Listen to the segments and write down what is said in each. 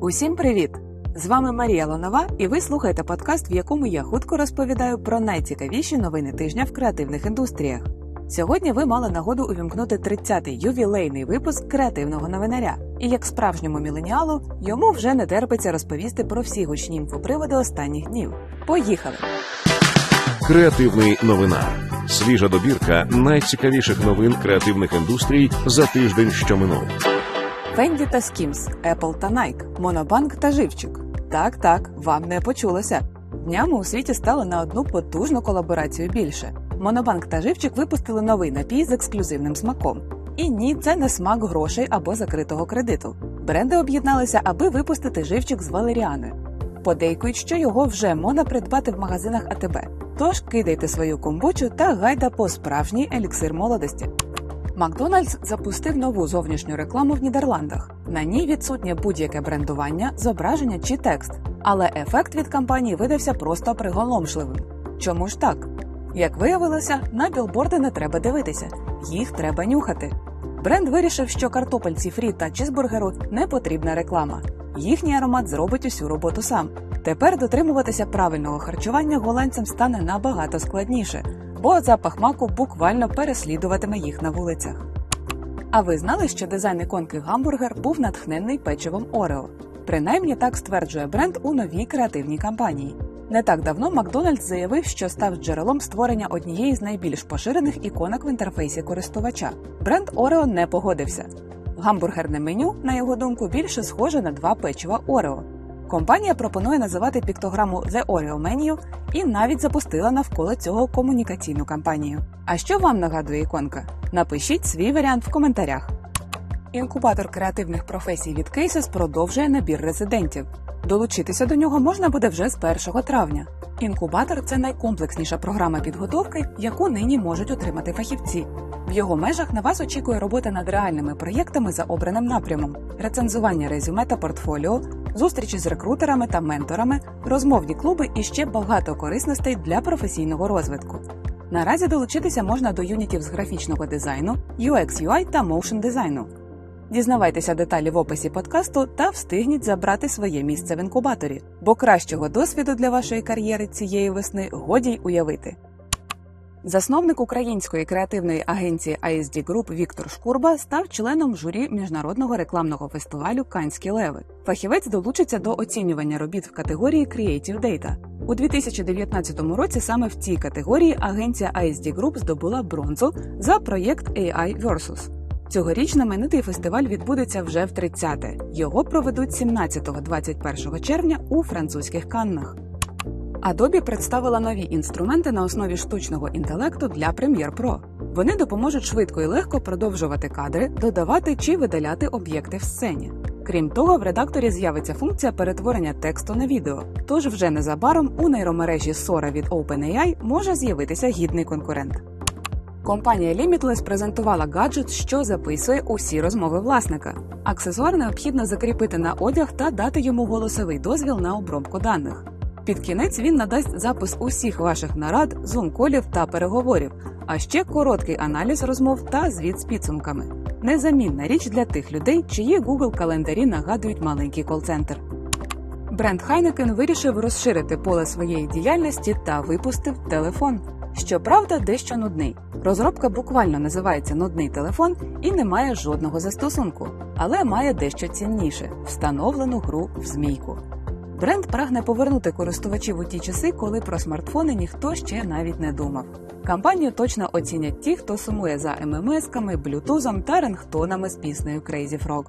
Усім привіт! З вами Марія Лонова, і ви слухаєте подкаст, в якому я хутко розповідаю про найцікавіші новини тижня в креативних індустріях. Сьогодні ви мали нагоду увімкнути 30-й ювілейний випуск креативного новинаря. І як справжньому міленіалу йому вже не терпиться розповісти про всі гучні інфоприводи останніх днів. Поїхали! Креативний новинар. Свіжа добірка найцікавіших новин креативних індустрій за тиждень, що минув. Фенді та Скімс, Apple та Nike, Монобанк та Живчик. Так, так, вам не почулося. Днями у світі стало на одну потужну колаборацію більше. Монобанк та Живчик випустили новий напій з ексклюзивним смаком. І ні, це не смак грошей або закритого кредиту. Бренди об'єдналися, аби випустити живчик з валеріаною. Подейкують, що його вже можна придбати в магазинах АТБ. Тож кидайте свою комбучу та гайда по справжній еліксир молодості. Макдональдс запустив нову зовнішню рекламу в Нідерландах. На ній відсутнє будь-яке брендування, зображення чи текст. Але ефект від кампанії видався просто приголомшливим. Чому ж так? Як виявилося, на білборди не треба дивитися, їх треба нюхати. Бренд вирішив, що картопельці фрі та чізбургеру не потрібна реклама. Їхній аромат зробить усю роботу сам. Тепер дотримуватися правильного харчування голландцям стане набагато складніше, бо запах маку буквально переслідуватиме їх на вулицях. А ви знали, що дизайн іконки гамбургер був натхнений печивом Орео? Принаймні так стверджує бренд у новій креативній кампанії. Не так давно Макдональдс заявив, що став джерелом створення однієї з найбільш поширених іконок в інтерфейсі користувача. Бренд Орео не погодився. Гамбургерне меню, на його думку, більше схоже на два печива Орео. Компанія пропонує називати піктограму The Oreo Menu і навіть запустила навколо цього комунікаційну кампанію. А що вам нагадує іконка? Напишіть свій варіант в коментарях. Інкубатор креативних професій від Cases продовжує набір резидентів. Долучитися до нього можна буде вже з 1 травня. Інкубатор це найкомплексніша програма підготовки, яку нині можуть отримати фахівці. В його межах на вас очікує робота над реальними проєктами за обраним напрямом, рецензування резюме та портфоліо, зустрічі з рекрутерами та менторами, розмовні клуби і ще багато корисностей для професійного розвитку. Наразі долучитися можна до юнітів з графічного дизайну, UX UI та моушн дизайну. Дізнавайтеся деталі в описі подкасту та встигніть забрати своє місце в інкубаторі, бо кращого досвіду для вашої кар'єри цієї весни годі й уявити. Засновник української креативної агенції ISD Group Віктор Шкурба став членом журі міжнародного рекламного фестивалю Канські леви. Фахівець долучиться до оцінювання робіт в категорії Creative Data. У 2019 році саме в цій категорії агенція ISD Group здобула бронзу за проєкт AI Versus. Цьогоріч знаменитий фестиваль відбудеться вже в 30-те. Його проведуть 17-21 червня у французьких Каннах. Adobe представила нові інструменти на основі штучного інтелекту для Premiere Pro. Вони допоможуть швидко і легко продовжувати кадри, додавати чи видаляти об'єкти в сцені. Крім того, в редакторі з'явиться функція перетворення тексту на відео. Тож вже незабаром у нейромережі Sora від OpenAI може з'явитися гідний конкурент. Компанія Limitless презентувала гаджет, що записує усі розмови власника. Аксесуар необхідно закріпити на одяг та дати йому голосовий дозвіл на обробку даних. Під кінець він надасть запис усіх ваших нарад, зум-колів та переговорів, а ще короткий аналіз розмов та звіт з підсумками. Незамінна річ для тих людей, чиї Google календарі нагадують маленький кол-центр. Бренд Heineken вирішив розширити поле своєї діяльності та випустив телефон. Щоправда, дещо нудний. Розробка буквально називається нудний телефон і не має жодного застосунку, але має дещо цінніше встановлену гру в змійку. Бренд прагне повернути користувачів у ті часи, коли про смартфони ніхто ще навіть не думав. Кампанію точно оцінять ті, хто сумує за ММС-ками, блютузом та рингтонами з піснею Crazy Frog.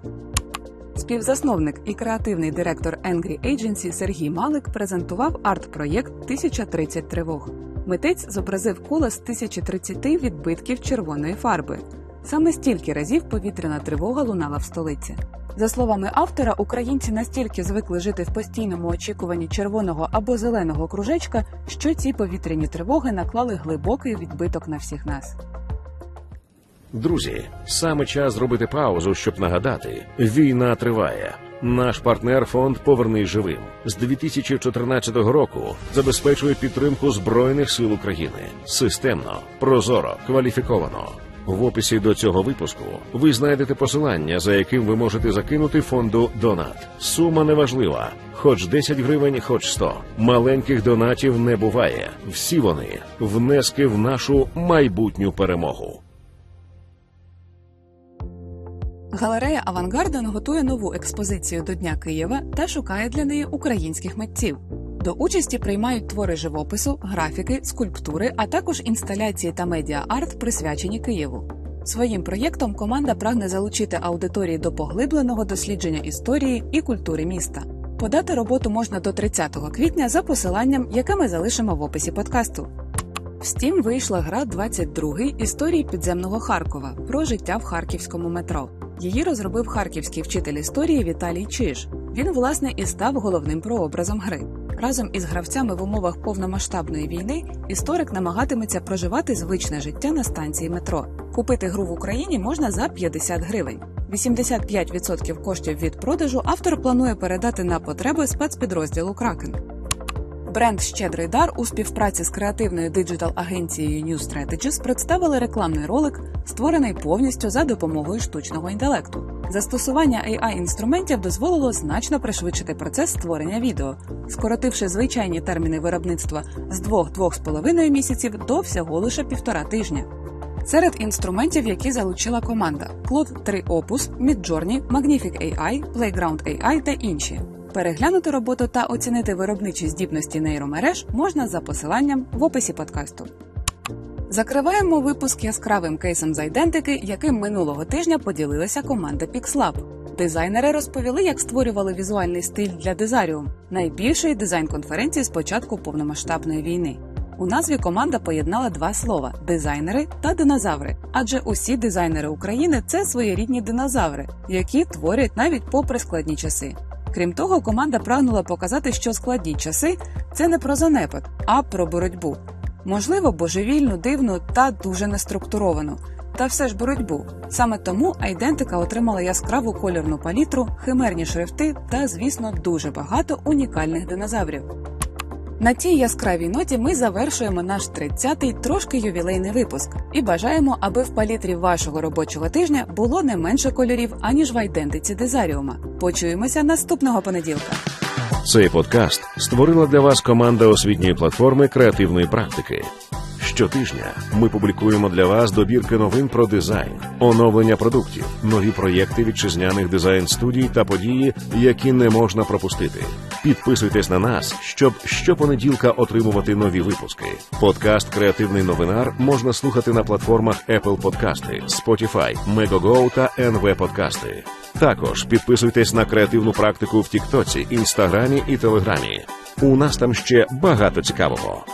Співзасновник і креативний директор Angry Agency Сергій Малик презентував арт-проєкт «1030 тривог. Митець зобразив коло з 1030 відбитків червоної фарби. Саме стільки разів повітряна тривога лунала в столиці. За словами автора, українці настільки звикли жити в постійному очікуванні червоного або зеленого кружечка, що ці повітряні тривоги наклали глибокий відбиток на всіх нас. Друзі, саме час зробити паузу, щоб нагадати: війна триває. Наш партнер фонд Повернись живим з 2014 року забезпечує підтримку збройних сил України системно, прозоро, кваліфіковано. В описі до цього випуску ви знайдете посилання, за яким ви можете закинути фонду Донат. Сума неважлива. Хоч 10 гривень, хоч 100. Маленьких донатів не буває. Всі вони внески в нашу майбутню перемогу. Галерея Авангарден готує нову експозицію до Дня Києва та шукає для неї українських митців. До участі приймають твори живопису, графіки, скульптури, а також інсталяції та медіа-арт, присвячені Києву. Своїм проєктом команда прагне залучити аудиторії до поглибленого дослідження історії і культури міста. Подати роботу можна до 30 квітня за посиланням, яке ми залишимо в описі подкасту. В Steam вийшла гра 22 історії підземного Харкова про життя в харківському метро. Її розробив харківський вчитель історії Віталій Чиж. Він, власне, і став головним прообразом гри. Разом із гравцями в умовах повномасштабної війни історик намагатиметься проживати звичне життя на станції метро. Купити гру в Україні можна за 50 гривень. 85% коштів від продажу автор планує передати на потреби спецпідрозділу Кракен. Бренд Щедрий дар у співпраці з креативною диджитал-агенцією New Strategies представили рекламний ролик, створений повністю за допомогою штучного інтелекту. Застосування AI-інструментів дозволило значно пришвидшити процес створення відео, скоротивши звичайні терміни виробництва з 2-2,5 місяців до всього лише півтора тижня. Серед інструментів, які залучила команда: Claude 3 Opus, Midjourney, Magnific AI, Playground AI та інші. Переглянути роботу та оцінити виробничі здібності нейромереж можна за посиланням в описі подкасту. Закриваємо випуск яскравим кейсом з айдентики, яким минулого тижня поділилася команда PixLab. Дизайнери розповіли, як створювали візуальний стиль для Дизаріум, найбільшої дизайн-конференції з початку повномасштабної війни. У назві команда поєднала два слова дизайнери та динозаври. Адже усі дизайнери України це своєрідні динозаври, які творять навіть попри складні часи. Крім того, команда прагнула показати, що складні часи це не про занепад, а про боротьбу. Можливо, божевільну, дивну та дуже неструктуровану. Та все ж боротьбу. Саме тому айдентика отримала яскраву кольорну палітру, химерні шрифти та, звісно, дуже багато унікальних динозаврів. На цій яскравій ноті ми завершуємо наш 30-й трошки ювілейний випуск і бажаємо, аби в палітрі вашого робочого тижня було не менше кольорів, аніж в айдентиці Дезаріума. Почуємося наступного понеділка. Цей подкаст створила для вас команда освітньої платформи креативної практики. Щотижня ми публікуємо для вас добірки новин про дизайн, оновлення продуктів, нові проєкти вітчизняних дизайн студій та події, які не можна пропустити. Підписуйтесь на нас, щоб щопонеділка отримувати нові випуски. Подкаст Креативний новинар можна слухати на платформах Apple Подкасти, Spotify, Megogo та NV Подкасти. Також підписуйтесь на креативну практику в Тіктоці, Інстаграмі і Телеграмі. У нас там ще багато цікавого.